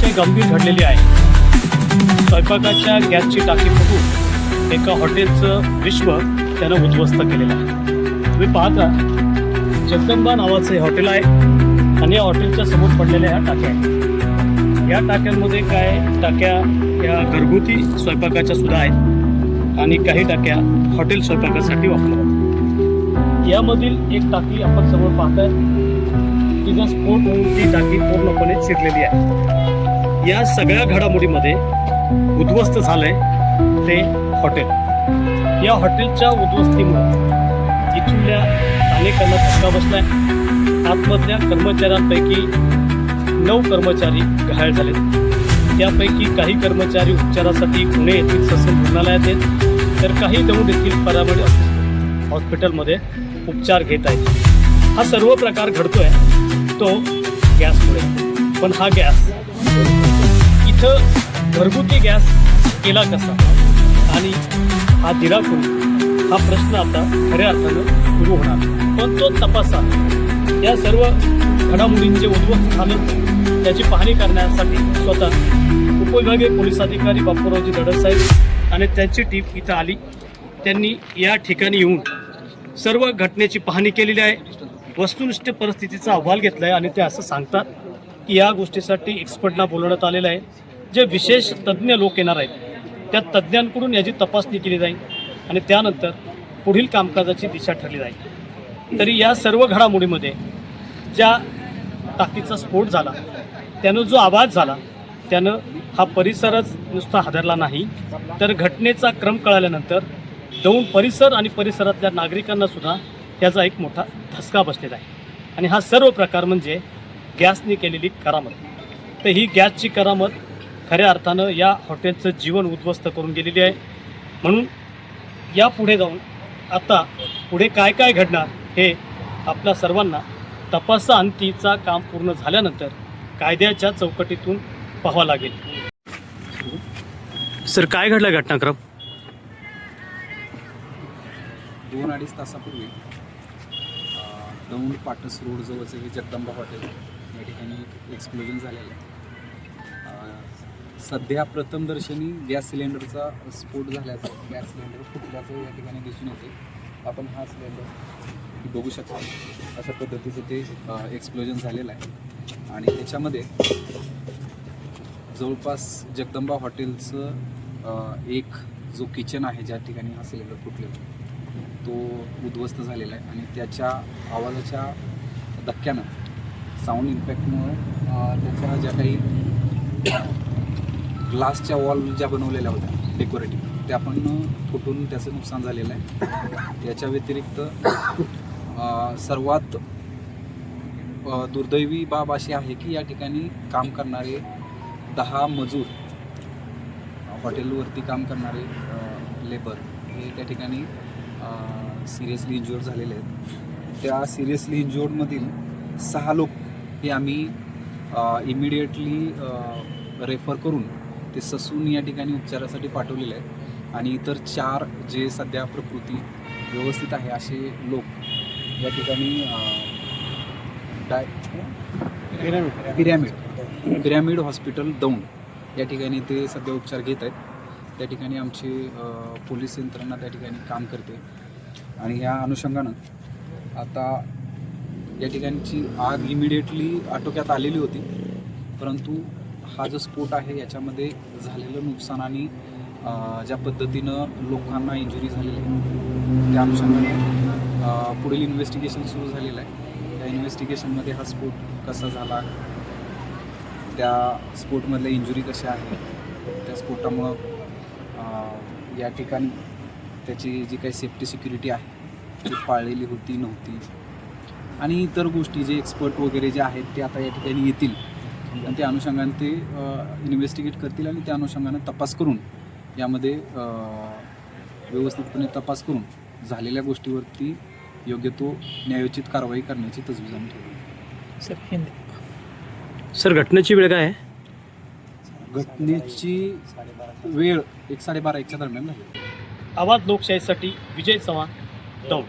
अतिशय गंभीर घडलेली आहे. स्वयंपाकाच्या गॅसची टाकी फुटून एका हॉटेलचं विश्व त्यानं उद्ध्वस्त केलेलं आहे. तुम्ही पाहता जगदंबा नावाचं हे हॉटेल आहे आणि या हॉटेलच्या समोर पडलेल्या ह्या टाक्या आहेत. या टाक्यांमध्ये काय टाक्या या घरगुती स्वयंपाकाच्या सुद्धा आहेत आणि काही टाक्या हॉटेल स्वयंपाकासाठी वापरल्या जातात यामधील एक टाकी आपण समोर पाहताय. तिचा स्फोट होऊन ती टाकी पूर्णपणे चिरलेली आहे. या सगळ्या घडामोडीमध्ये उद्ध्वस्त झालंय ते हॉटेल. या हॉटेलच्या उद्ध्वस्तीमुळे इथल्या अनेकांना धक्का बसलाय. आतमधल्या कर्मचाऱ्यांपैकी नऊ कर्मचारी घायल झाले त्यापैकी काही कर्मचारी उपचारासाठी पुणे येथील ससून रुग्णालयात आहेत. तर काही दौंड येथील परामडी हॉस्पिटलमध्ये उपचार घेत आहेत. हा सर्व प्रकार घडतोय तो गॅसमुळे. पण हा गॅस इथं घरगुती गॅस केला कसा? आणि हा दिला कोणी हा प्रश्न आता खऱ्या अर्थानं सुरू होणार. पण तो तपासा. या सर्व घडामोडींचे उद्ध्वस्त झालं. त्याची पाहणी करण्यासाठी स्वतः उपविभागीय पोलीस अधिकारी बापूरावजी दडस साहेब आणि त्यांची टीम इथं आली. त्यांनी या ठिकाणी येऊन सर्व घटनेची पाहणी केलेली आहे. वस्तुनिष्ठ परिस्थितीचा अहवाल घेतला आहे आणि ते असं सांगतात की या गोष्टीसाठी एक्सपर्टला बोलवण्यात आलेलं आहे. जे विशेष तज्ज्ञ लोक येणार आहेत त्या तज्ज्ञांकडून याची तपासणी केली जाईल आणि त्यानंतर पुढील कामकाजाची दिशा ठरली जाईल. तरी या सर्व घडामोडीमध्ये ज्या टाकीचा स्फोट झाला त्यानं जो आवाज झाला त्यानं हा परिसरच नुसता हादरला नाही. तर घटनेचा क्रम कळाल्यानंतर दौंड परिसर आणि परिसरातल्या नागरिकांना सुद्धा त्याचा एक मोठा धसका बसलेला आहे. आणि हा सर्व प्रकार म्हणजे गॅसने केलेली करामत. तर ही गॅसची करामत खऱ्या अर्थानं या हॉटेलचं जीवन उद्ध्वस्त करून गेलेली आहे. म्हणून या पुढे जाऊन आता पुढे काय काय घडणार हे आपल्या सर्वांना तपासा अंतीचा काम पूर्ण झाल्यानंतर कायद्याच्या चौकटीतून पाहावं लागेल. सर काय घडलं घटनाक्रम? दोन अडीच तासापूर्वी दौंड पाटस रोड जवळचं हे जगदंबा हॉटेल या ठिकाणी एक्सप्लोजन झालेलं आहे. सध्या प्रथमदर्शनी गॅस सिलेंडरचा स्फोट झाल्याचा गॅस सिलेंडर फुटल्याचं या ठिकाणी दिसून येते. आपण हा सिलेंडर बघू शकता. अशा पद्धतीचं ते एक्सप्लोजन झालेलं आहे. आणि त्याच्यामध्ये जवळपास जगदंबा हॉटेलचं एक जो किचन आहे ज्या ठिकाणी हा सिलेंडर फुटलेला तो उद्ध्वस्त झालेला आहे. आणि त्याच्या आवाजाच्या धक्क्यानं साऊंड इम्पॅक्टमुळं त्याच्या ज्या काही ग्लासच्या वॉल ज्या बनवलेल्या होत्या डेकोरेटिव्ह त्या पण फुटून त्याचं नुकसान झालेलं आहे. याच्या व्यतिरिक्त सर्वात दुर्दैवी बाब अशी आहे की या ठिकाणी काम करणारे दहा मजूर हॉटेलवरती काम करणारे लेबर हे त्या ठिकाणी सिरियसली इंज्युअर झालेले आहेत. त्या सिरियसली इंज्युअर्डमधील सहा लोक हे आम्ही इमिडिएटली रेफर करून ते ससून या ठिकाणी उपचारासाठी पाठवलेले आहेत. आणि इतर चार जे सध्या प्रकृती व्यवस्थित आहे असे लोक या ठिकाणी डाय पिरॅमिड. पिरॅमिड. हॉस्पिटल दौंड या ठिकाणी ते सध्या उपचार घेत आहेत. त्या ठिकाणी आमची पोलीस यंत्रणा त्या ठिकाणी काम करते. आणि ह्या अनुषंगानं आता या ठिकाणची आग इमिडिएटली आटोक्यात आलेली होती. परंतु हा जो स्फोट आहे याच्यामध्ये झालेलं नुकसान आणि ज्या पद्धतीनं लोकांना इंजुरी झालेली आहे. त्या अनुषंगाने पुढील इन्व्हेस्टिगेशन सुरू झालेलं आहे. त्या इन्व्हेस्टिगेशनमध्ये हा स्फोट कसा झाला? त्या स्फोटमधल्या इंजुरी कशा आहेत? त्या स्फोटामुळं या ठिकाणी त्याची जी काही सेफ्टी सिक्युरिटी आहे ती पाळलेली होती नव्हती. आणि इतर गोष्टी जे एक्सपर्ट वगैरे जे आहेत ते आता या ठिकाणी येतील. आणि त्या अनुषंगाने ते इन्व्हेस्टिगेट करतील आणि त्या अनुषंगानं तपास करून यामध्ये व्यवस्थितपणे तपास करून झालेल्या गोष्टीवरती योग्य तो न्यायोचित कारवाई करण्याची तजवीज आम्ही ठेवली. सर हिंदी. सर घटनेची वेळ काय आहे? घटनेची वेळ एक साडेबारा एकच्या दरम्यान झाली आवाज लोकशाहीसाठी विजय चव्हाण दौंड.